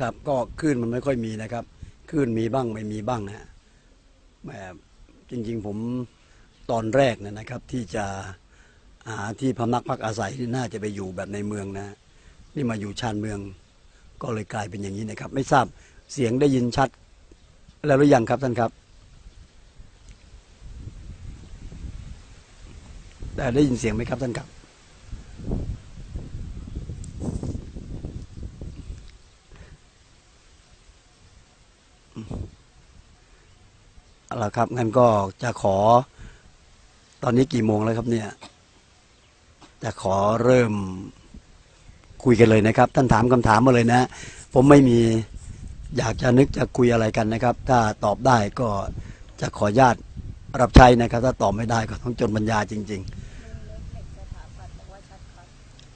ครับก็คลื่นมันไม่ค่อยมีนะครับคลื่นมีบ้างไม่มีบ้างนะฮะแบบจริงๆผมตอนแรกเนยนะครับที่จะหาที่พำนักพักอาศัยที่น่าจะไปอยู่แบบในเมืองนะ นี่มาอยู่ชานเมือง ก็เลยกลายเป็นอย่างนี้นะครับ ไม่ทราบเสียงได้ยินชัด แล้วหรือยังครับท่านครับ แต่ได้ยินเสียงไหมครับท่านครับ เอาละ ครับงั้นก็จะขอ ตอนนี้กี่โมงแล้วครับเนี่ย จะขอเริ่มคุยกันเลยนะครับ ท่านถามคำถามมาเลยนะ ผมไม่มีอยากจะนึกจะคุยอะไรกันนะครับ ถ้าตอบได้ก็จะขอญาตรับใช้นะครับ ถ้าตอบไม่ได้ก็ต้องจนปัญญาจริง ๆ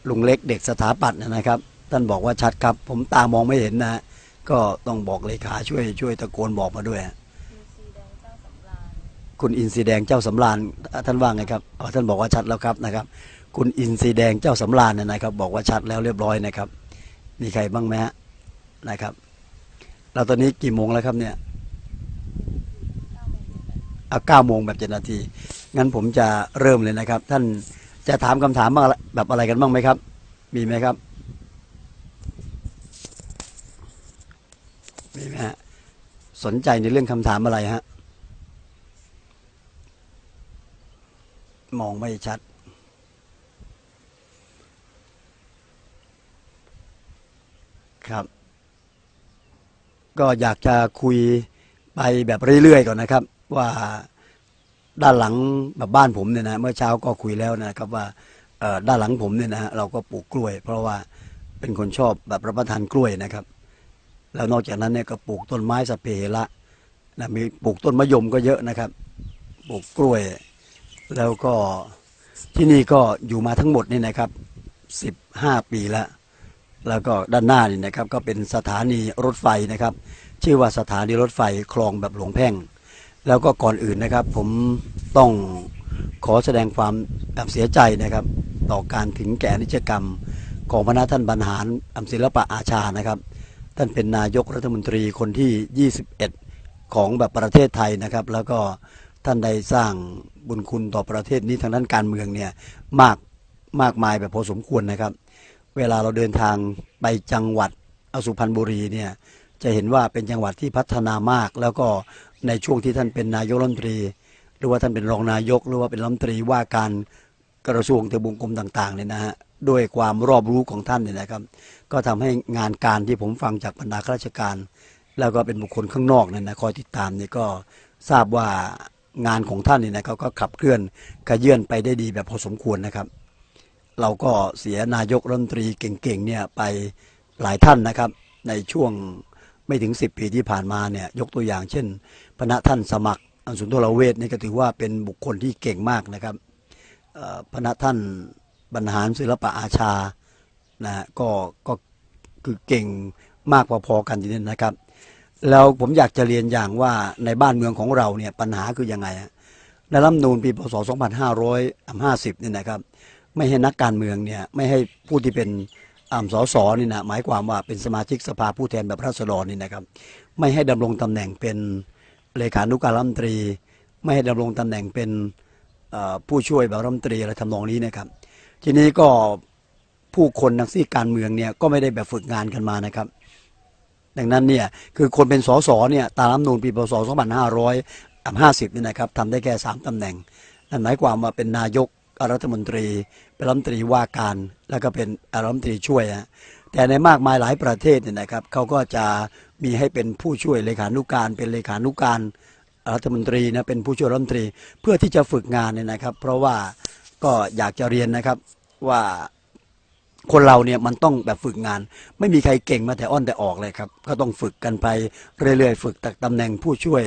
ลุงเล็กเด็กสถาปัตย์นะครับ ท่านบอกว่าชัดครับ ผมตามองไม่เห็นนะ ก็ต้องบอกเลขาช่วยช่วยตะโกนบอกมาด้วย คุณอินทรีแดงเจ้าสำราญท่านว่าไงครับท่านบอกว่าชัดแล้วครับนะครับคุณอินทรีแดงเจ้าสำราญเนยนะครับ บอกว่าชัดแล้วเรียบร้อยนะครับ มีใครบ้างไหมฮะนะครับเราตอนนี้กี่โมงแล้วครับเนี่ยเอาเก้าโมงแบบเจ็ดนาทีงั้นผมจะเริ่มเลยนะครับ ท่านจะถามคำถามบ้างแบบอะไรกันบ้างไหมครับ มีไหมครับ มีไหมฮะสนใจในเรื่องคำถามอะไรฮะ มองไม่ชัด ครับ ก็อยากจะคุยไปแบบเรื่อยๆก่อนนะครับ ว่าด้านหลังแบบบ้านผมเนี่ยนะเมื่อเช้าก็คุยแล้วนะครับว่าด้านหลังผมเนี่ยนะเราก็ปลูกกล้วย เพราะว่าเป็นคนชอบแบบรับประทานกล้วยนะครับ แล้วนอกจากนั้นเนี่ยก็ปลูกต้นไม้สะเพละนะมีปลูกต้นมะยมก็เยอะนะครับ ปลูกกล้วย แล้วก็ที่นี่ก็อยู่มาทั้งหมดนี่นะครับสิบห้าปีแล้ว แล้วก็ด้านหน้านี่นะครับก็เป็นสถานีรถไฟนะครับ ชื่อว่าสถานีรถไฟคลองแบบหลวงแพ่ง แล้วก็ก่อนอื่นนะครับ ผมต้องขอแสดงความแบบเสียใจนะครับ ต่อการถึงแก่นิจกรรมของพระท่านบรรหารอำศิลปะอาชานะครับ ท่านเป็นนายกรัฐมนตรีคนที่ 21 ของแบบประเทศไทยนะครับ แล้วก็ท่านได้สร้าง บุญคุณต่อประเทศนี้ทางด้านการเมืองเนี่ยมากมากมายแบบพอสมควรนะครับ เวลาเราเดินทางไปจังหวัดอสุพรรณบุรีเนี่ยจะเห็นว่าเป็นจังหวัดที่พัฒนามาก แล้วก็ในช่วงที่ท่านเป็นนายกรัฐมนตรี หรือว่าท่านเป็นรองนายก หรือว่าเป็นรัฐมนตรีว่าการกระทรวงทบวงกรมต่างๆเนี่ยนะฮะด้วยความรอบรู้ของท่านเนี่ยนะครับ ก็ทำให้งานการที่ผมฟังจากบรรดาข้าราชการ แล้วก็เป็นบุคคลข้างนอกเนี่ยนะคอยติดตามเนี่ยก็ทราบว่า งานของท่านเนี่ยนะครับก็ขับเคลื่อนขยื่นไปได้ดีแบบพอสมควรนะครับ เราก็เสียนายกรัฐมนตรีเก่งๆเนี่ยไปหลายท่านนะครับ ในช่วงไม่ถึง 10 ปีที่ผ่านมาเนี่ยยกตัวอย่างเช่น พระท่านสมัครอันสุนทรเวชนี่ก็ถือว่าเป็นบุคคลที่เก่งมากนะครับพระท่านบรรหารศิลปะอาชานะฮะก็ก็คือเก่งมากพอๆกันทีนี้นะครับ แล้วผมอยากจะเรียนอย่างว่าในบ้านเมืองของเราเนี่ยปัญหาคือยังไงฮะในรัฐธรรมนูญปีพศ 2550 เนี่ยนะครับ ไม่ให้นักการเมืองเนี่ยไม่ให้ผู้ที่เป็นอ่าสสนี่นะหมายความว่าเป็นสมาชิกสภาผู้แทนแบบราษฎรนี่นะครับ ไม่ให้ดำรงตำแหน่งเป็นเลขานุการรัฐมนตรี ไม่ให้ดำรงตำแหน่งเป็นผู้ช่วยแบบรัฐมนตรีอะไรทำนองนี้นะครับ ทีนี้ก็ผู้คนนักซี่การเมืองเนี่ยก็ไม่ได้แบบฝึกงานกันมานะครับ ดังนั้นเนี่ยคือคนเป็นสสเนี่ยตามรัฐนูญปีพศ2550เนี่ยนะครับทำได้แค่ 3ตำแหน่งนั่นหมายความว่าเป็นนายกรัฐมนตรี เป็นรัฐมนตรีว่าการแล้วก็เป็นรัฐมนตรีช่วยฮะแต่ในมากมายหลายประเทศเนี่ยนะครับเขาก็จะมีให้เป็นผู้ช่วยเลขานุการ เป็นเลขานุการรัฐมนตรีนะเป็นผู้ช่วยรัฐมนตรีเพื่อที่จะฝึกงานเนี่ยนะครับ เพราะว่าก็อยากจะเรียนนะครับว่า คนเราเนี่ยมันต้องแบบฝึกงาน ไม่มีใครเก่งมาแต่อ้อนแต่ออกเลยครับ ก็ต้องฝึกกันไปเรื่อยๆ ฝึกจากตำแหน่งผู้ช่วย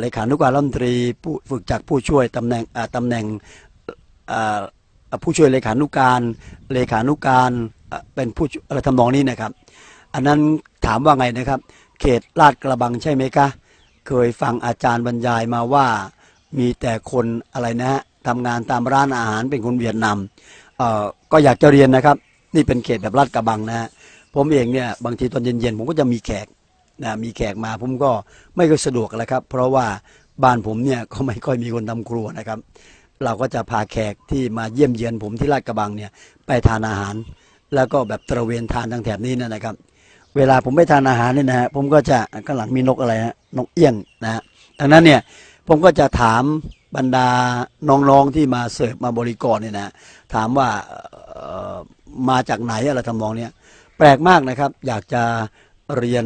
เลขานุการรัฐมนตรีผู้ฝึกจากผู้ช่วยตำแหน่งอ่าตำแหน่งผู้ช่วยเลขานุการเลขานุการเป็นผู้อะไรทำนองนี้นะครับ อันนั้นถามว่าไงนะครับ เขตลาดกระบังใช่ไหมคะเคยฟังอาจารย์บรรยายมาว่ามีแต่คนอะไรนะฮะทำงานตามร้านอาหารเป็นคนเวียดนามก็อยากจะเรียนนะครับ นี่เป็นเขตแบบลาดกระบังนะฮะผมเองเนี่ยบางทีตอนเย็นๆผมก็จะมีแขกนะมีแขกมาผมก็ไม่ค่อยสะดวกแล้วครับ เพราะว่าบ้านผมเนี่ยก็ไม่ค่อยมีคนทำครัวนะครับ เราก็จะพาแขกที่มาเยี่ยมเยียนผมที่ลาดกระบังเนี่ยไปทานอาหาร แล้วก็แบบตระเวนทานทางแถบนี้นะครับ เวลาผมไปทานอาหารเนี่ยนะฮะผมก็จะข้างหลังมีนกอะไรฮะนกเอี้ยงนะฮะดังนั้นเนี่ยผมก็จะถามบรรดาน้องๆที่มาเสิร์ฟมาบริกรเนี่ยนะถามว่า มาจากไหนอะไรทำนองเนี้ยแปลกมากนะครับ อยากจะเรียน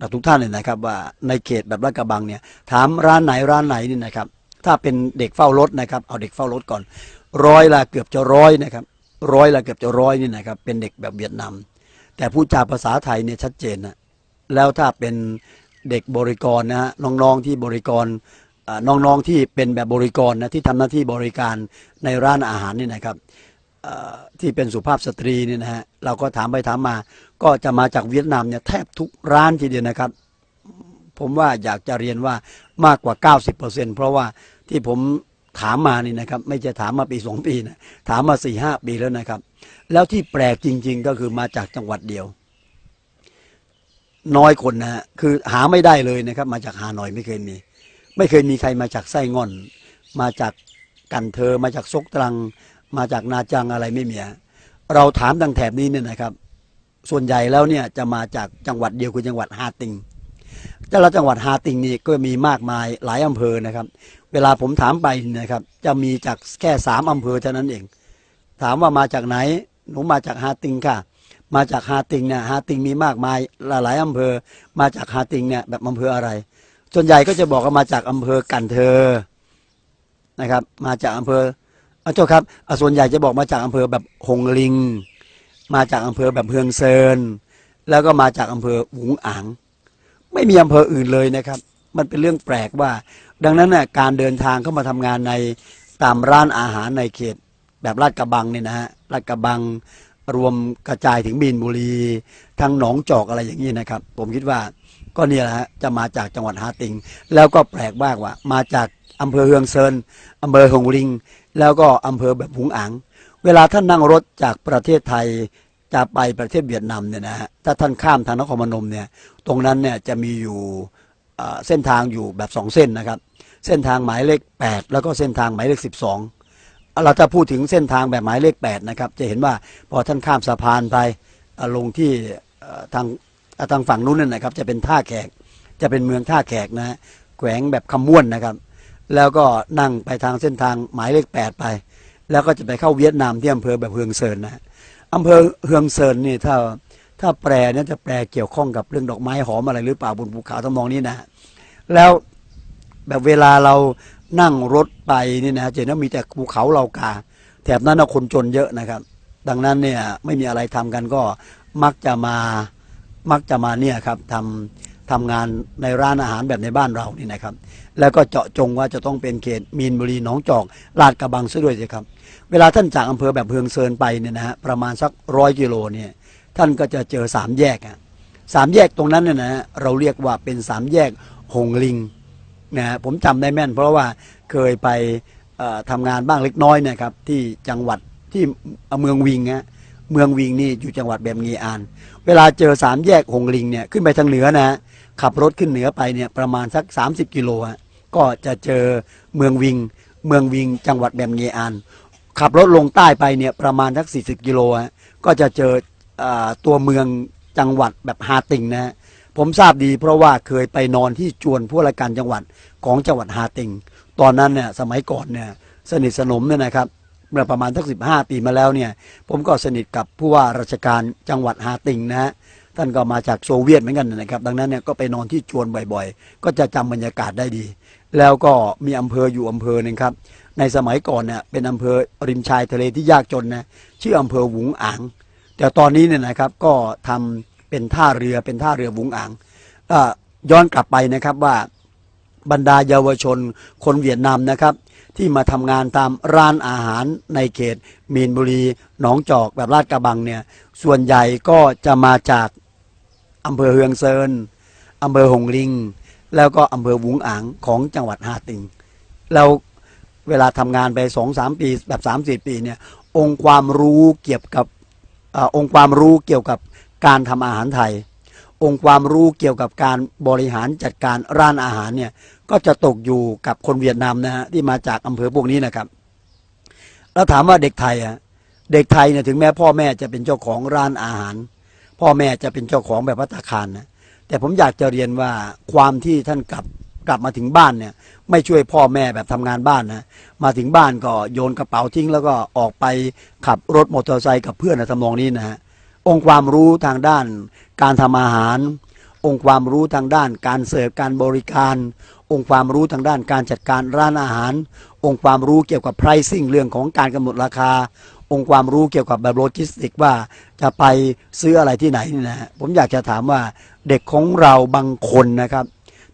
กับทุกท่านเลยนะครับ ว่าในเขตแบบลาดกระบังเนี่ย ถามร้านไหนร้านไหนนี่นะครับ ถ้าเป็นเด็กเฝ้ารถนะครับ เอาเด็กเฝ้ารถก่อน ร้อยละเกือบจะร้อยนะครับ ร้อยละเกือบจะร้อยนี่นะครับ เป็นเด็กแบบเวียดนามแต่พูดจาภาษาไทยเนี่ยชัดเจนนะแล้วถ้าเป็นเด็กบริกรนะฮะน้องๆที่บริกรอ่าน้องๆที่เป็นแบบบริกรนะที่ทำหน้าที่บริการในร้านอาหารนี่นะครับ ที่เป็นสุภาพสตรีเนี่ยนะฮะเราก็ถามไปถามมา ก็จะมาจากเวียดนามเนี่ยแทบทุกร้านทีเดียวนะครับ ผมว่าอยากจะเรียนว่ามากกว่า 90%เพราะว่าที่ผมถามมานี่นะครับ ไม่ใช่ถามมาปีสองปีนะถามมาสี่ห้าปีแล้วนะครับ แล้วที่แปลกจริง ๆ ก็คือมาจากจังหวัดเดียว น้อยคนนะฮะคือหาไม่ได้เลยนะครับ มาจากฮานอยไม่เคยมี ไม่เคยมีใครมาจากไส้งอน มาจากกันเธอมาจากซกตรัง มาจากนาจังอะไรไม่มีเราถามทางแถบนี้เนี่ยนะครับ ส่วนใหญ่แล้วเนี่ยจะมาจากจังหวัดเดียวคือจังหวัดฮาติงแต่ละจังหวัดฮาติงนี่ก็มีมากมายหลายอำเภอนะครับ เวลาผมถามไปนะครับ จะมีจากแค่สามอำเภอเท่านั้นเอง ถามว่ามาจากไหนหนูมาจากฮาติงค่ะ มาจากฮาติงเนี่ยฮาติงมีมากมายหลายอำเภอ มาจากฮาติงเนี่ยแบบอำเภออะไร ส่วนใหญ่ก็จะบอกว่ามาจากอำเภอกันเธอนะครับ มาจากอำเภอ อาเจ้าครับอะส่วนใหญ่จะบอกมาจากอำเภอแบบหงลิง มาจากอำเภอแบบเฮืองเซิน แล้วก็มาจากอำเภอหวุงอางไม่มีอำเภออื่นเลยนะครับ มันเป็นเรื่องแปลกว่า ดังนั้นน่ะการเดินทางเข้ามาทำงานในตามร้านอาหารในเขต แบบลาดกระบังเนี่ยนะฮะลาดกระบังรวมกระจายถึงมีนบุรีทั้งหนองจอกอะไรอย่างนี้นะครับ ผมคิดว่าก็เนี่ยแหละฮะจะมาจากจังหวัดฮาติง แล้วก็แปลกมากว่า มาจากอำเภอเฮืองเซินอำเภอหงลิง แล้วก็อำเภอแบบหุงอัง เวลาท่านนั่งรถจากประเทศไทยจะไปประเทศเวียดนามเนี่ยนะฮะถ้าท่านข้ามทางนครพนมเนี่ยตรงนั้นเนี่ยจะมีอยู่เส้นทางอยู่แบบสองเส้นนะครับ เส้นทางหมายเลข 8 แล้วก็เส้นทางหมายเลข 12 เราจะพูดถึงเส้นทางแบบหมายเลข8นะครับจะเห็นว่าพอท่านข้ามสะพานไปลงที่ทางทางฝั่งนู้นนั่นนะครับจะเป็นท่าแขกจะเป็นเมืองท่าแขกนะฮะแขวงแบบคำม่วนนะครับ แล้วก็นั่งไปทางเส้นทางหมายเลข8ไป แล้วก็จะไปเข้าเวียดนามที่อำเภอแบบเฮืองเซินนะอำเภอเฮืองเซินนี่ถ้าถ้าแปลเนี่ยจะแปลเกี่ยวข้องกับเรื่องดอกไม้หอมอะไรหรือเปล่าบนภูเขาทำนองนี้นะแล้วแบบเวลาเรานั่งรถไปนี่นะจะเห็นว่ามีแต่ภูเขาเหล่ากา แถบนั้นคนจนเยอะนะครับ ดังนั้นเนี่ยไม่มีอะไรทำกันก็มักจะมามักจะมาเนี่ยครับทำ ทำงานในร้านอาหารแบบในบ้านเรานี่นะครับ แล้วก็เจาะจงว่าจะต้องเป็นเขตมีนบุรีหนองจอกลาดกระบังซะด้วยสิครับ เวลาท่านจากอำเภอแบบเพืองเซินไปเนี่ยนะฮะประมาณสักร้อยกิโลเนี่ยท่านก็จะเจอสามแยกอะสามแยกตรงนั้นเนี่ยนะฮะเราเรียกว่าเป็นสามแยกหงลิงนะฮะผมจำได้แม่น เพราะว่าเคยไปเอ่อทำงานบ้างเล็กน้อยนะครับที่จังหวัดที่เมืองวิงฮะเมืองวิงนี่อยู่จังหวัดแบบงีอาน เวลาเจอสามแยกหงลิงเนี่ยขึ้นไปทางเหนือนะ ขับรถขึ้นเหนือไปเนี่ยประมาณสัก 30 กิโลฮะก็จะเจอเมืองวิง เมืองวิงจังหวัดแบบเงอานขับรถลงใต้ไปเนี่ยประมาณสัก 40 กิโลฮะก็จะเจออตัวเมืองจังหวัดแบบฮาติงนะฮะผมทราบดีเพราะว่าเคยไปนอนที่จวนผู้ราชการจังหวัดของจังหวัดฮาติง ตอนนั้นเนี่ยสมัยก่อนเนี่ยสนิทสนมเนี่ยนะครับเมื่อประมาณสักสิบห้าปีมาแล้วเนี่ยผมก็สนิทกับผู้ว่าราชการจังหวัดฮาติงนะฮะ ท่านก็มาจากโซเวียตเหมือนกันนะครับ ดังนั้นเนี่ยก็ไปนอนที่จวนบ่อยๆ ก็จะจำบรรยากาศได้ดี แล้วก็มีอำเภออยู่อำเภอหนึ่งครับ ในสมัยก่อนเนี่ยเป็นอำเภอริมชายทะเลที่ยากจนนะชื่ออำเภอหวุงอาง แต่ตอนนี้เนี่ยนะครับก็ทำเป็นท่าเรือเป็นท่าเรือหวุงอางย้อนกลับไปนะครับว่าบรรดาเยาวชนคนเวียดนามนะครับที่มาทำงานตามร้านอาหารในเขตมีนบุรี หนองจอกแบบลาดกระบังเนี่ยส่วนใหญ่ก็จะมาจาก อำเภอเฮืองเซินอำเภอหงลิง แล้วก็อำเภอวุงอ่างของจังหวัดฮาติงเราเวลาทำงานไปสองสามปีแบบสามสี่ปีเนี่ยองค์ความรู้เกี่ยวกับอองค์ความรู้เกี่ยวกับการทำอาหารไทย องค์ความรู้เกี่ยวกับการบริหารจัดการร้านอาหารเนี่ยก็จะตกอยู่กับคนเวียดนามนะฮะที่มาจากอำเภอพวกนี้นะครับ แล้วถามว่าเด็กไทยอะเด็กไทยเนี่ยถึงแม้พ่อแม่จะเป็นเจ้าของร้านอาหาร พ่อแม่จะเป็นเจ้าของแบบพัตตาคารนะแต่ผมอยากจะเรียนว่าความที่ท่านกลับกลับมาถึงบ้านเนี่ยไม่ช่วยพ่อแม่แบบทำงานบ้านนะมาถึงบ้านก็โยนกระเป๋าทิ้ง แล้วก็ออกไปขับรถมอเตอร์ไซค์กับเพื่อนนะทำนองนี้นะฮะองค์ความรู้ทางด้านการทำอาหาร องค์ความรู้ทางด้านการเสิร์ฟการบริการ องค์ความรู้ทางด้านการจัดการร้านอาหาร องค์ความรู้เกี่ยวกับ pricing เรื่องของการกำหนดราคา องค์ความรู้เกี่ยวกับแบบโลจิสติกว่าจะไปซื้ออะไรที่ไหนนี่นะผมอยากจะถามว่าเด็กของเราบางคนนะครับ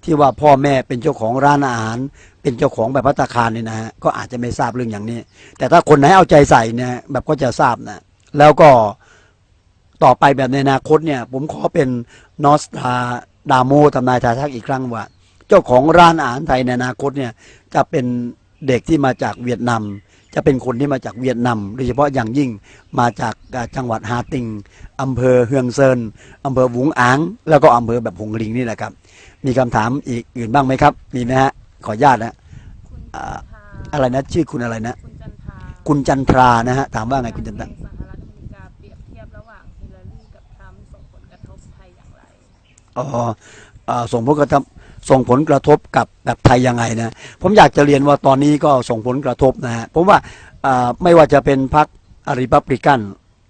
ที่ว่าพ่อแม่เป็นเจ้าของร้านอาหาร เป็นเจ้าของแบบพัตตาคารนี่นะฮะก็อาจจะไม่ทราบเรื่องอย่างนี้ แต่ถ้าคนไหนเอาใจใส่เนี่ยแบบก็จะทราบนะแล้วก็ต่อไปแบบในอนาคตเนี่ยผมขอเป็นนอสตาดาโมทำนายทายทักอีกครั้งว่า เจ้าของร้านอาหารไทยในอนาคตเนี่ยจะเป็นเด็กที่มาจากเวียดนาม จะเป็นคนที่มาจากเวียดนามโดยเฉพาะอย่างยิ่งมาจากอ่าจังหวัดฮาติงอำเภอเฮืองเซินอำเภอหวุงอาง แล้วก็อำเภอแบบหงลิงนี่แหละครับ มีคำถามอีกอื่นบ้างไหมครับ มีไหมฮะขออนุญาตนะคุณอ่าจันทราอะไรนะชื่อคุณอะไรนะคุณจันทราคุณจันทรานะฮะถามว่าไงคุณจันทราสหรัฐอเมริกาเปรียบเทียบระหว่างฮิลลารีกับทรัมป์ส่งผลกระทบไทยอย่างไรอ๋ออ่าส่งผลกระทบ ส่งผลกระทบกับแบบไทยยังไงนะผมอยากจะเรียนว่าตอนนี้ก็ส่งผลกระทบนะฮะผมว่าไม่ว่าจะเป็นพรรคริพับลิกัน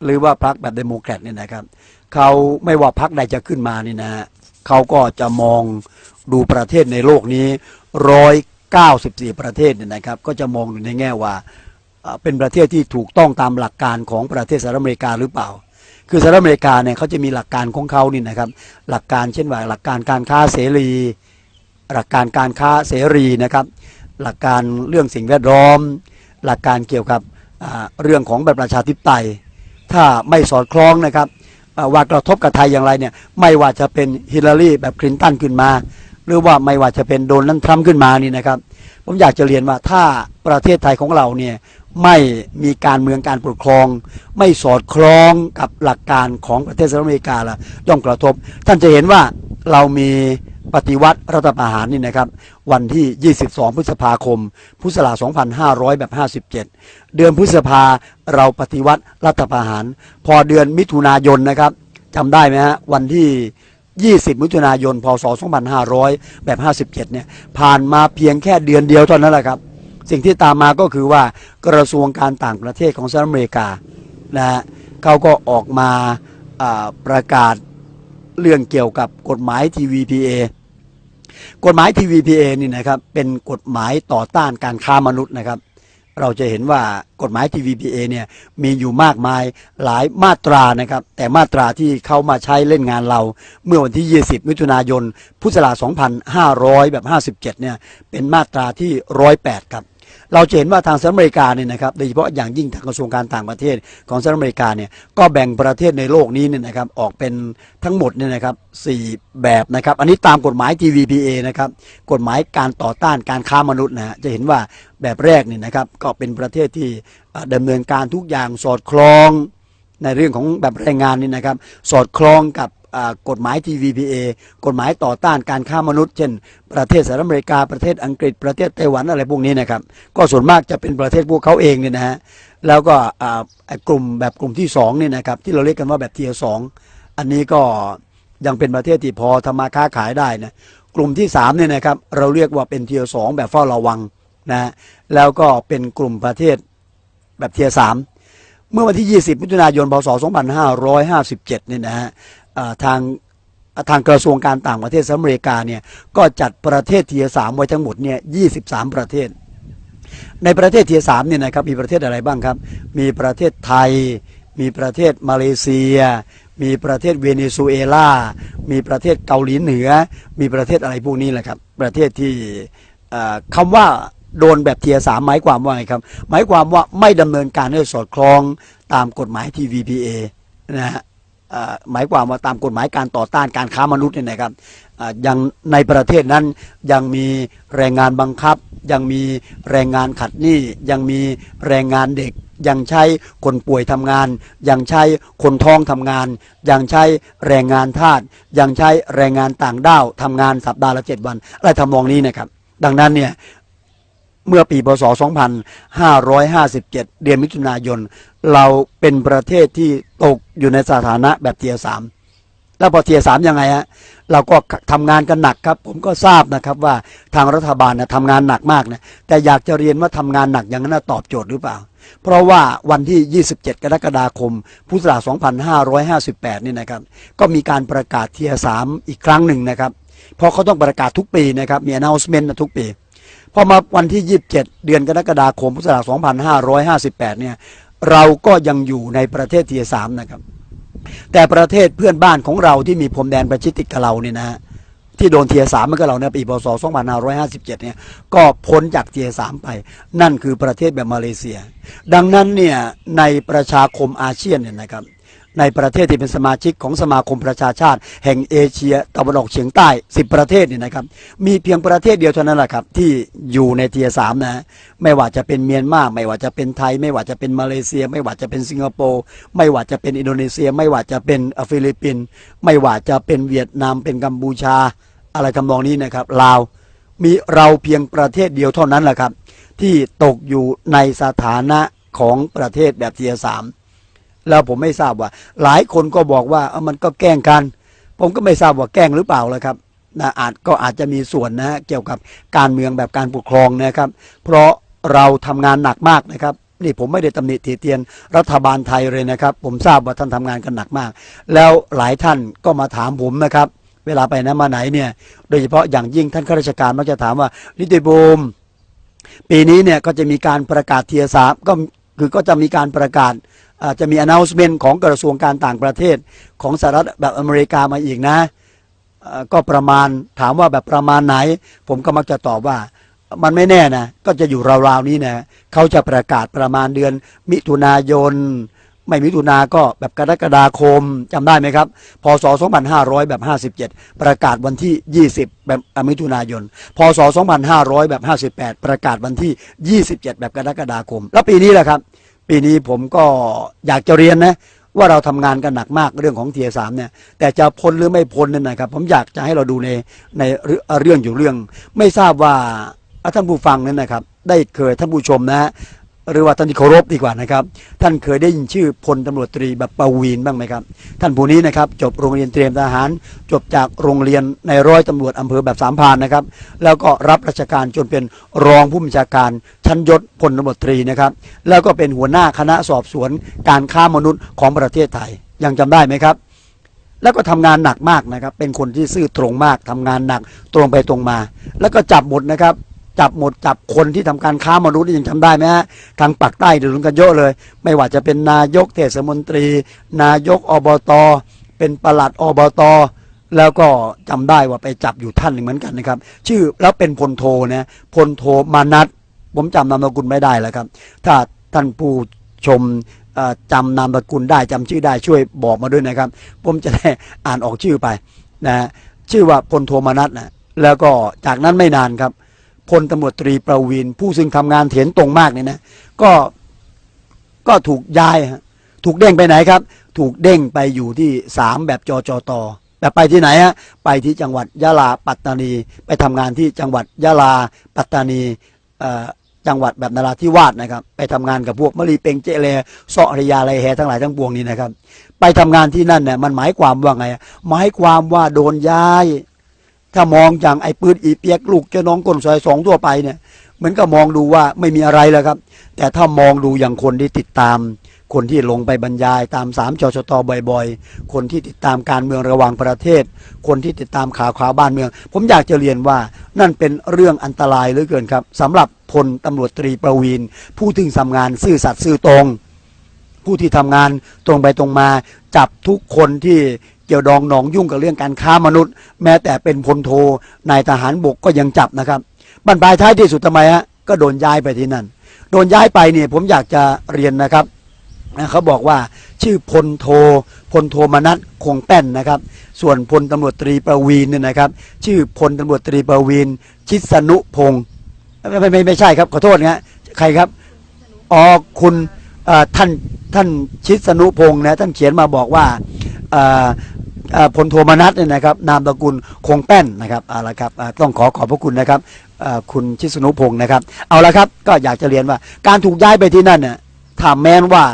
หรือว่าพรรคแบบเดโมแครตเนี่ยนะครับเขาไม่ว่าพรรคใดจะขึ้นมานี่นะฮะเขาก็จะมองดูประเทศในโลกนี้ร้อยเก้าสิบสี่ประเทศเนี่ยนะครับ ก็จะมองดูในแง่ว่าอ่าเป็นประเทศที่ถูกต้องตามหลักการของประเทศสหรัฐอเมริกาหรือเปล่า คือสหรัฐอเมริกาเนี่ยเขาจะมีหลักการของเขานี่นะครับ หลักการเช่นว่าหลักการการค้าเสรี หลักการการค้าเสรีนะครับ หลักการเรื่องสิ่งแวดล้อม หลักการเกี่ยวกับเรื่องของแบบประชาธิปไตย ถ้าไม่สอดคล้องนะครับว่ากระทบกับไทยอย่างไรเนี่ยไม่ว่าจะเป็นฮิลลารีแบบคลินตันขึ้นมา หรือว่าไม่ว่าจะเป็นโดนัลด์ทรัมป์ขึ้นมานี่นะครับผมอยากจะเรียนว่าถ้าประเทศไทยของเราเนี่ยไม่มีการเมืองการปกครอง ไม่สอดคล้องกับหลักการของประเทศสหรัฐอเมริกาละย่อมกระทบ ท่านจะเห็นว่าเรามี ปฏิวัติรัฐประหารนี่นะครับ วันที่ 22 พฤษภาคม พุทธศักราช2500 แบบ 57 เดือนพฤษภาเราปฏิวัติรัฐประหาร พอเดือนมิถุนายนนะครับจำได้ไหมฮะวันที่ 20 มิถุนายน พศ 2500 แบบ 57 เนี่ยผ่านมาเพียงแค่เดือนเดียวเท่านั้นแหละครับ สิ่งที่ตามมาก็คือว่ากระทรวงการต่างประเทศของสหรัฐอเมริกานะฮะเขาก็ออกมาอ่าประกาศเรื่องเกี่ยวกับกฎหมาย TVPA กฎหมาย TVPA นี่นะครับเป็นกฎหมายต่อต้านการค้ามนุษย์นะครับ เราจะเห็นว่ากฎหมาย TVPA เนี่ยมีอยู่มากมายหลายมาตรานะครับ แต่มาตราที่เข้ามาใช้เล่นงานเรา เมื่อวันที่ 20 มิถุนายน พุทธศักราช 2500 แบบ 57 เนี่ยเป็นมาตราที่ 108 ครับ เราจะเห็นว่าทางสหรัฐอเมริกาเนี่ยนะครับโดยเฉพาะอย่างยิ่งทางกระทรวงการต่างประเทศของสหรัฐอเมริกาเนี่ยก็แบ่งประเทศในโลกนี้เนี่ยนะครับออกเป็นทั้งหมดเนี่ยนะครับสี่แบบนะครับ อันนี้ตามกฎหมาย TVPA นะครับกฎหมายการต่อต้านการค้ามนุษย์นะฮะจะเห็นว่าแบบแรกเนี่ยนะครับก็เป็นประเทศที่เอ่อดำเนินการทุกอย่างสอดคล้องในเรื่องของแบบแรงงานนี่นะครับ สอดคล้องกับ กฎหมาย TVPA กฎหมายต่อต้านการค้ามนุษย์ เช่น ประเทศสหรัฐอเมริกาประเทศอังกฤษประเทศไต้หวันอะไรพวกนี้นะครับ ก็ส่วนมากจะเป็นประเทศพวกเขาเองเนี่ยนะฮะแล้วก็ไอ้กลุ่มแบบกลุ่มที่สองเนี่ยนะครับที่เราเรียกกันว่าแบบเทียสองอันนี้ก็ยังเป็นประเทศที่พอทำมาค้าขายได้นะกลุ่มที่สามเนี่ยนะครับเราเรียกว่าเป็นเทียสองแบบเฝ้าระวังนะฮะแล้วก็เป็นกลุ่มประเทศแบบเทียสามเมื่อวันที่ 20 มิถุนายน พศ 2557 เนี่ยนะฮะ ทางทางกระทรวงการต่างประเทศสหรัฐอเมริกาเนี่ยก็จัดประเทศเทียสามไว้ทั้งหมดเนี่ย23ประเทศ ในประเทศเทียสามเนี่ยนะครับมีประเทศอะไรบ้างครับ มีประเทศไทย มีประเทศมาเลเซีย มีประเทศเวเนซุเอลา มีประเทศเกาหลีเหนือ มีประเทศอะไรพวกนี้แหละครับ ประเทศที่เอ่อคำว่าโดนแบบเทียสามหมายความว่าไงครับ หมายความว่าไม่ดำเนินการให้สอดคล้องตามกฎหมาย TVPA นะฮะ หมายความว่าตามกฎหมายการต่อต้านการค้ามนุษย์เนี่ยนะครับอ่ายังในประเทศนั้นยังมีแรงงานบังคับ ยังมีแรงงานขัดหนี้ยังมีแรงงานเด็ก ยังใช้คนป่วยทำงาน ยังใช้คนท้องทำงาน ยังใช้แรงงานทาสยังใช้แรงงานต่างด้าวทำงานสัปดาห์ละเจ็ดวันอะไรทำนองนี้นะครับ ดังนั้นเนี่ย เมื่อปีพศ 2557 เดือนมิถุนายน เราเป็นประเทศที่ตกอยู่ในสถานะแบบเทียสามแล้วพอเทียสามยังไงฮะเราก็ทำงานกันหนักครับ ผมก็ทราบนะครับว่าทางรัฐบาลนะทำงานหนักมากนะแต่อยากจะเรียนว่าทำงานหนักอย่างนั้นตอบโจทย์หรือเปล่า เพราะว่าวันที่ 27 กรกฎาคม พุทธศักราช2558 นี่นะครับ ก็มีการประกาศเทียสามอีกครั้งหนึ่งนะครับ เพราะเขาต้องประกาศทุกปีนะครับมี announcement ทุกปี อมาวันที่ 27 เดือนกรกฎาคมพุทธศักราช2558 เนี่ย เราก็ยังอยู่ในประเทศเทียสามนะครับ แต่ประเทศเพื่อนบ้านของเราที่มีพรมแดนประชิดติดกับเราเนี่ยนะฮะที่โดนเทียสามเมื่อกเราเนี่ยปีพศ2557 เนี่ยก็พ้นจากเทียสามไป นั่นคือประเทศแบบมาเลเซีย ดังนั้นเนี่ยในประชาคมอาเซียนเนี่ยนะครับ ในประเทศที่เป็นสมาชิกของสมาคมประชาชาติ แห่งเอเชียตะวันออกเฉียงใต้ 10 ประเทศเนี่ยนะครับ มีเพียงประเทศเดียวเท่านั้นแหละครับ ที่อยู่ในเทียสามนะไม่ว่าจะเป็นเมียนมาไม่ว่าจะเป็นไทย ไม่ว่าจะเป็นมาเลเซีย ไม่ว่าจะเป็นสิงคโปร์ไม่ว่าจะเป็นอินโดนีเซีย ไม่ว่าจะเป็นฟิลิปปินส์ไม่ว่าจะเป็นเวียดนามเป็นกัมพูชา อะไรทำนองนี้นะครับลาวมีเราเพียงประเทศเดียวเท่านั้นแหละครับ ที่ตกอยู่ในสถานะของประเทศแบบเทียสาม แล้วผมไม่ทราบว่า หลายคนก็บอกว่าเอามันก็แกล้งกัน ผมก็ไม่ทราบว่าแกล้งหรือเปล่าเลยครับนะอาจก็อาจจะมีส่วนนะเกี่ยวกับการเมืองแบบการปกครองนะครับ เพราะเราทำงานหนักมากนะครับนี่ผมไม่ได้ตำหนิตีเตียนรัฐบาลไทยเลยนะครับ ผมทราบว่าท่านทำงานกันหนักมาก แล้วหลายท่านก็มาถามผมนะครับ เวลาไปไหนมาไหนเนี่ย โดยเฉพาะอย่างยิ่งท่านข้าราชการมักจะถามว่านิติบูมปีนี้เนี่ยก็จะมีการประกาศเทียสามก็คือก็จะมีการประกาศ อาจจะมี announcement ของกระทรวงการต่างประเทศของสหรัฐแบบอเมริกามาอีกนะก็ประมาณถามว่าแบบประมาณไหน ผมก็มักจะตอบว่ามันไม่แน่นะ ก็จะอยู่ราวๆนี้นะ เขาจะประกาศประมาณเดือน มิถุนายน ไม่มิถุนาก็แบบกรกฎาคมจำได้ไหมครับ พศ 2500 แบบ 57 ประกาศวันที่ 20 แบบมิถุนายน พศ 2500 แบบ 58 ประกาศวันที่ 27 แบบกรกฎาคม แล้วปีนี้แหละครับ ปีนี้ผมก็อยากจะเรียนนะว่าเราทำงานกันหนักมากเรื่องของเทียสามเนี่ยแต่จะพ้นหรือไม่พ้นนั่นนะครับ ผมอยากจะให้เราดูในในเรื่องอยู่เรื่อง ไม่ทราบว่าท่านผู้ฟังนั้นนะครับ ได้เคยท่านผู้ชมนะ หรือว่าท่านที่เคารพดีกว่านะครับ ท่านเคยได้ยินชื่อพลตำรวจตรีแบบปวีนบ้างไหมครับ ท่านผู้นี้นะครับจบโรงเรียนเตรียมทหาร จบจากโรงเรียนในร้อยตำรวจอำเภอแบบสามพานนะครับ แล้วก็รับราชการจนเป็นรองผู้บัญชาการชั้นยศพลตำรวจตรีนะครับ แล้วก็เป็นหัวหน้าคณะสอบสวนการค้ามนุษย์ของประเทศไทยยังจำได้ไหมครับแล้วก็ทำงานหนักมากนะครับ เป็นคนที่ซื่อตรงมากทำงานหนักตรงไปตรงมา แล้วก็จับหมดนะครับ จับหมดจับคนที่ทำการค้ามนุษย์นี่ยังจำได้ไหมฮะทางปากใต้เดือดร้อนกันเยอะเลย ไม่ว่าจะเป็นนายกเทศมนตรี นายกอบตเป็นประหลัดอบตแล้วก็จำได้ว่าไปจับอยู่ท่านหนึ่งเหมือนกันนะครับ ชื่อแล้วเป็นพลโทนะพลโทมานัทผมจำนามสกุลไม่ได้แล้วครับ ถ้าท่านผู้ชมเอ่อจำนามสกุลได้จำชื่อได้ช่วยบอกมาด้วยนะครับ ผมจะได้อ่านออกชื่อไปนะชื่อว่าพลโทมานัทนะแล้วก็จากนั้นไม่นานครับ พลตำรวจตรีประวิน ผู้ซึ่งทำงานเถียนตรงมากเนี่ยนะ ก็ก็ถูกย้ายฮะถูกเด้งไปไหนครับ ถูกเด้งไปอยู่ที่สามแบบจจตแต่ไปที่ไหนฮะไปที่จังหวัดยะลาปัตตานี ไปทำงานที่จังหวัดยะลาปัตตานีอ่อจังหวัดแบบนราธิวาสนะครับ ไปทำงานกับพวกมะลีเปงเจเลเสาะระยาไรแฮทั้งหลายทั้งปวงนี้นะครับ ไปทำงานที่นั่นเนี่ยมันหมายความว่าไง หมายความว่าโดนย้าย ถ้ามองอย่างไอ้ปืนอีเปียกลูกเจ้าน้องก้นซอยสองทั่วไปเนี่ยเหมือนก็มองดูว่าไม่มีอะไรแล้วครับ แต่ถ้ามองดูอย่างคนที่ติดตาม คนที่ลงไปบรรยายตามสามจชตบ่อยๆ คนที่ติดตามการเมืองระหว่างประเทศ คนที่ติดตามข่าวข่าวบ้านเมือง ผมอยากจะเรียนว่านั่นเป็นเรื่องอันตรายเหลือเกินครับสำหรับพลตำรวจตรีประวีนผู้ที่ทำงานซื่อสัตย์ซื่อตรง ผู้ที่ทำงานตรงไปตรงมา จับทุกคนที่ เกี่ยวดองหนองยุ่งกับเรื่องการค้ามนุษย์ แม้แต่เป็นพลโทนายทหารบกก็ยังจับนะครับบรรปลายท้ายที่สุดทำไมฮะก็โดนย้ายไปที่นั่น โดนย้ายไปเนี่ยผมอยากจะเรียนนะครับนะเขาบอกว่าชื่อพลโทพลโทมนัสคงแป้นนะครับ ส่วนพลตำรวจตรีประวีนเนี่ยนะครับ ชื่อพลตำรวจตรีประวีนชิสนุพงศ์ไม่ไม่ไม่ไม่ใช่ครับขอโทษนะฮะใครครับอ๋อคุณท่านท่านชิสนุพงศ์นะท่านเขียนมาบอกว่า พลโทมนัสเนี่ยนะครับนามตระกูลคงแป้นนะครับเอาละครับต้องขอขอบพระคุณนะครับคุณชิสนุพงศ์นะครับ เอาละครับก็อยากจะเรียนว่า การถูกย้ายไปที่นั่นเนี่ยถ้าแม้นว่า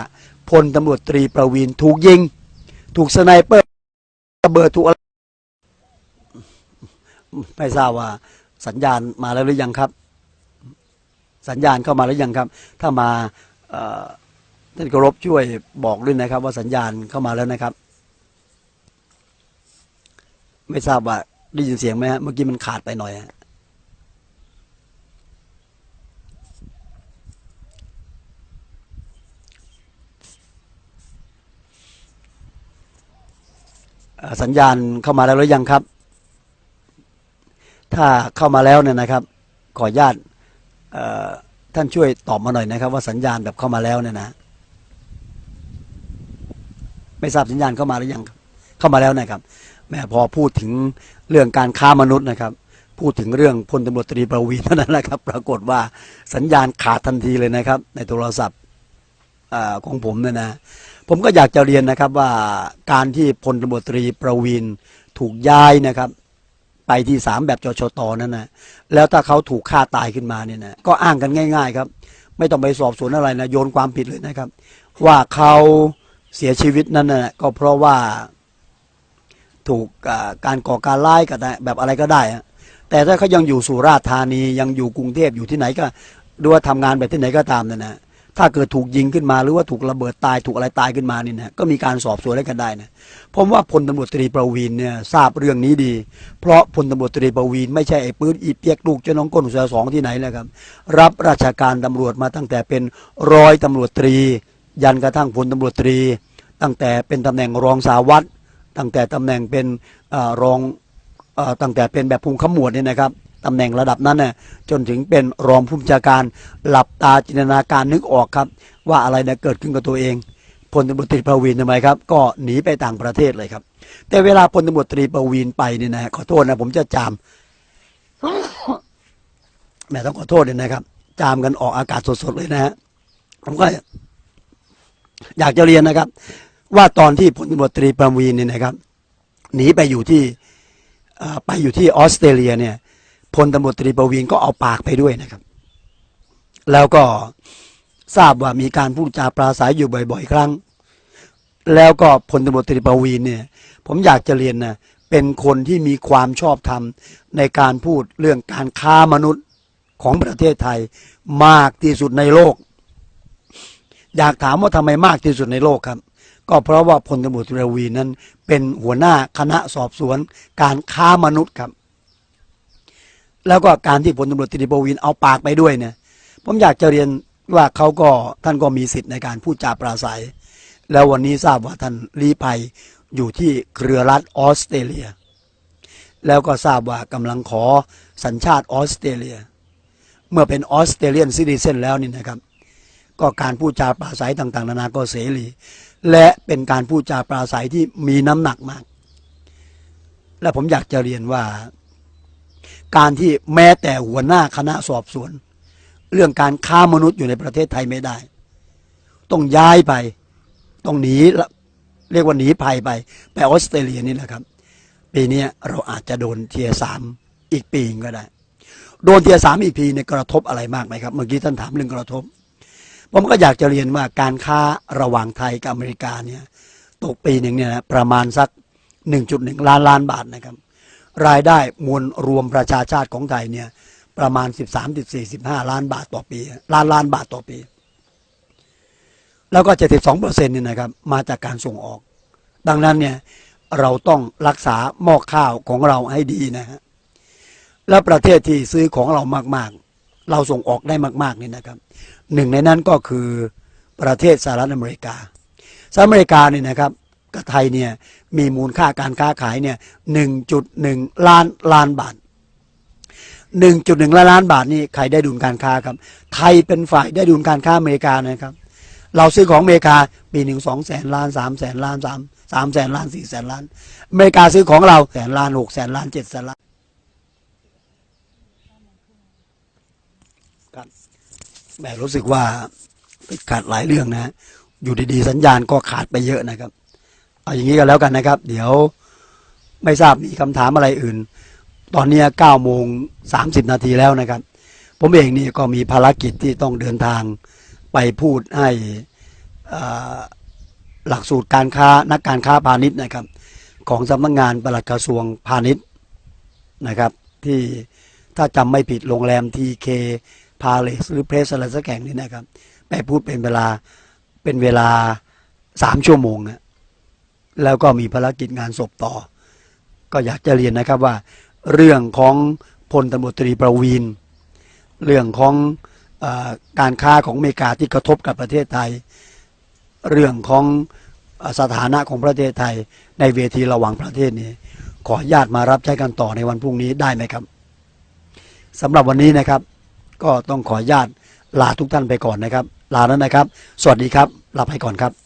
พลตำรวจตรีประวินถูกยิง ถูกสไนเปอร์ระเบิดถูกอะไรไม่ทราบว่าสัญญาณมาแล้วหรือยังครับ สัญญาณเข้ามาหรือยังครับ ถ้ามาท่านเคารพช่วยบอกด้วยนะครับ ว่าสัญญาณเข้ามาแล้วนะครับ ไม่ทราบว่าได้ยินเสียงไหมฮะเมื่อกี้มันขาดไปหน่อยฮะสัญญาณเข้ามาแล้วหรือยังครับ ถ้าเข้ามาแล้วเนี่ยนะครับ ขออนุญาตท่านช่วยตอบมาหน่อยนะครับ ว่าสัญญาณแบบเข้ามาแล้วเนี่ยนะไม่ทราบสัญญาณเข้ามาหรือยังเข้ามาแล้วนะครับ แม่พอพูดถึงเรื่องการค้ามนุษย์นะครับ พูดถึงเรื่องพลตำรวจตรีประวีนเท่านั้นแหละครับ ปรากฏว่าสัญญาณขาดทันทีเลยนะครับ ในโทรศัพท์อของผมเนี่ยนะผมก็อยากจะเรียนนะครับว่าการที่พลตำรวจตรีประวีนถูกย้ายนะครับ ไปที่สามแบบจชตนั่นนะแล้วถ้าเขาถูกฆ่าตายขึ้นมาเนี่ยนะก็อ้างกันง่าย ๆ ครับ ไม่ต้องไปสอบสวนอะไรนะโยนความผิดเลยนะครับ ว่าเขาเสียชีวิตนั้นนะก็เพราะว่า ถูกการก่อการร้ายก็ได้แบบอะไรก็ได้อะแต่ถ้าเขายังอยู่สุราษฎร์ธานียังอยู่กรุงเทพอยู่ที่ไหนก็ดูว่าทำงานไปที่ไหนก็ตามนะนะถ้าเกิดถูกยิงขึ้นมาหรือว่าถูกระเบิดตายถูกอะไรตายขึ้นมานี่นะก็มีการสอบสวนอะไรกันได้นะผมว่าพลตำรวจตรีประวีนเนี่ยทราบเรื่องนี้ดี เพราะพลตำรวจตรีประวีนไม่ใช่ไอ้ปืนอีเปียกลูกเจ้าน้องก้นเสือสองที่ไหนเลยครับ รับราชการตำรวจมาตั้งแต่เป็นร้อยตำรวจตรี ยันกระทั่งพลตำรวจตรี ตั้งแต่เป็นตำแหน่งรองสารวัตร ตั้งแต่ตำแหน่งเป็นเออรองเออตั้งแต่เป็นแบบภูมิขมวดเนี่ยนะครับตำแหน่งระดับนั้นน่ะจนถึงเป็นรองผู้บัญชาการหลับตาจินตนาการนึกออกครับ ว่าอะไรเนี่ยเกิดขึ้นกับตัวเองพลตำรวจตรีประวีนทำไมครับ ก็หนีไปต่างประเทศเลยครับ แต่เวลาพลตำรวจตรีประวีนไปเนี่ยนะขอโทษนะผมจะจามแม่ต้องขอโทษเลยนะครับ จามกันออกอากาศสดๆเลยนะฮะผมก็อยากจะเรียนนะครับ ว่าตอนที่พลตำรวจตรีประวีนเนี่ยนะครับหนีไปอยู่ที่ไปอยู่ที่ออสเตรเลียเนี่ยพลตำรวจตรีประวีนก็เอาปากไปด้วยนะครับ แล้วก็ทราบว่ามีการพูดจาปราศัยอยู่บ่อยๆ ครั้ง แล้วก็พลตำรวจตรีประวีนเนี่ย ผมอยากจะเรียนนะเป็นคนที่มีความชอบธรรมในการพูดเรื่องการค้ามนุษย์ของประเทศไทยมากที่สุดในโลก อยากถามว่าทำไมมากที่สุดในโลกครับ ก็เพราะว่าพลตำรวจตรีประวีนั้น เป็นหัวหน้าคณะสอบสวนการค้ามนุษย์ครับ แล้วก็การที่พลตำรวจตรีปวีนเอาปากไปด้วยเนี่ยผมอยากจะเรียนว่าเขาก็ท่านก็มีสิทธิ์ในการพูดจาปราศัย แล้ววันนี้ทราบว่าท่านลีภัยอยู่ที่เครือรัฐออสเตรเลีย แล้วก็ทราบว่ากำลังขอสัญชาติออสเตรเลีย เมื่อเป็นออสเตรเลียนซิติเซนแล้วนี่นะครับ ก็การพูดจาปราศัยต่าง ๆ นานาก็เสรี และเป็นการพูดจาปราศัยที่มีน้ำหนักมาก และผมอยากจะเรียนว่า การที่แม้แต่หัวหน้าคณะสอบสวน เรื่องการค้ามนุษย์อยู่ในประเทศไทยไม่ได้ ต้องย้ายไป ต้องหนีละเรียกว่าหนีภัยไป ไปออสเตรเลียนี่แหละครับ ปีนี้เราอาจจะโดนเทียสามอีกปีก็ได้ โดนเทียสามอีกปีเนี่ยกระทบอะไรมากไหมครับ เมื่อกี้ท่านถามเรื่องกระทบ ผมก็อยากจะเรียนว่าการค้าระหว่างไทยกับอเมริกาเนี่ยตกปีหนึ่งเนี่ยนะประมาณสัก 1.1 ล้านล้านบาทนะครับ รายได้มวลรวมประชาชาติของไทยเนี่ยประมาณ 13 14 15ล้านบาทต่อปี ล้านล้านบาทต่อปี แล้วก็ 72เปอร์เซ็นต์นี่ยนะครับมาจากการส่งออก ดังนั้นเนี่ยเราต้องรักษาหม้อข้าวของเราให้ดีนะฮะแล้วประเทศที่ซื้อของเรามากๆ เราส่งออกได้มากๆนี่นะครับหนึ่งในนั้นก็คือประเทศสหรัฐอเมริกาสหรัฐอเมริกาเนี่ยนะครับกับไทยเนี่ยมีมูลค่าการค้าขายเนี่ยหนึ่งจุดหนึ่งล้านล้านบาทหนึ่งจุดหนึ่งล้านล้านบาทนี่ใครได้ดุลการค้าครับ ไทยเป็นฝ่ายได้ดุลการค้าอเมริกานะครับ เราซื้อของอเมริกาปีหนึ่งสองแสนล้านสามแสนล้านสามสามแสนล้านสี่แสนล้าน อเมริกาซื้อของเราแสนล้านหกแสนล้านเจ็ดแสนล้านครับ แหมรู้สึกว่าขัดหลายเรื่องนะ อยู่ดีๆ สัญญาณก็ขาดไปเยอะนะครับ เอาอย่างนี้ก็แล้วกันนะครับ เดี๋ยวไม่ทราบมีคำถามอะไรอื่น ตอนนี้9โมง30นาทีแล้วนะครับ ผมเองนี่ก็มีภารกิจที่ต้องเดินทางไปพูดให้หลักสูตรการค้านักการค้าพาณิชย์นะครับ ของสำนักงานปลัดกระทรวงพาณิชย์นะครับ ที่ถ้าจำไม่ผิดโรงแรมทีเค พาเลสหรือเพรสอะไรสักแห่งนี้นะครับไปพูดเป็นเวลาเป็นเวลาสามชั่วโมงนะแล้วก็มีภารกิจงานศพต่อ ก็อยากจะเรียนนะครับว่า เรื่องของพลตำรวจตรีประวีนเรื่องของอการค้าของอเมริกาที่กระทบกับประเทศไทย เรื่องของอสถานะของประเทศไทย ในเวทีระหว่างประเทศนี้ ขอญาตมารับใช้กันต่อในวันพรุ่งนี้ได้ไหมครับสำหรับวันนี้นะครับ ก็ต้องขออนุญาตลาทุกท่านไปก่อนนะครับ ลาแล้วนะครับ สวัสดีครับลาไปก่อนครับ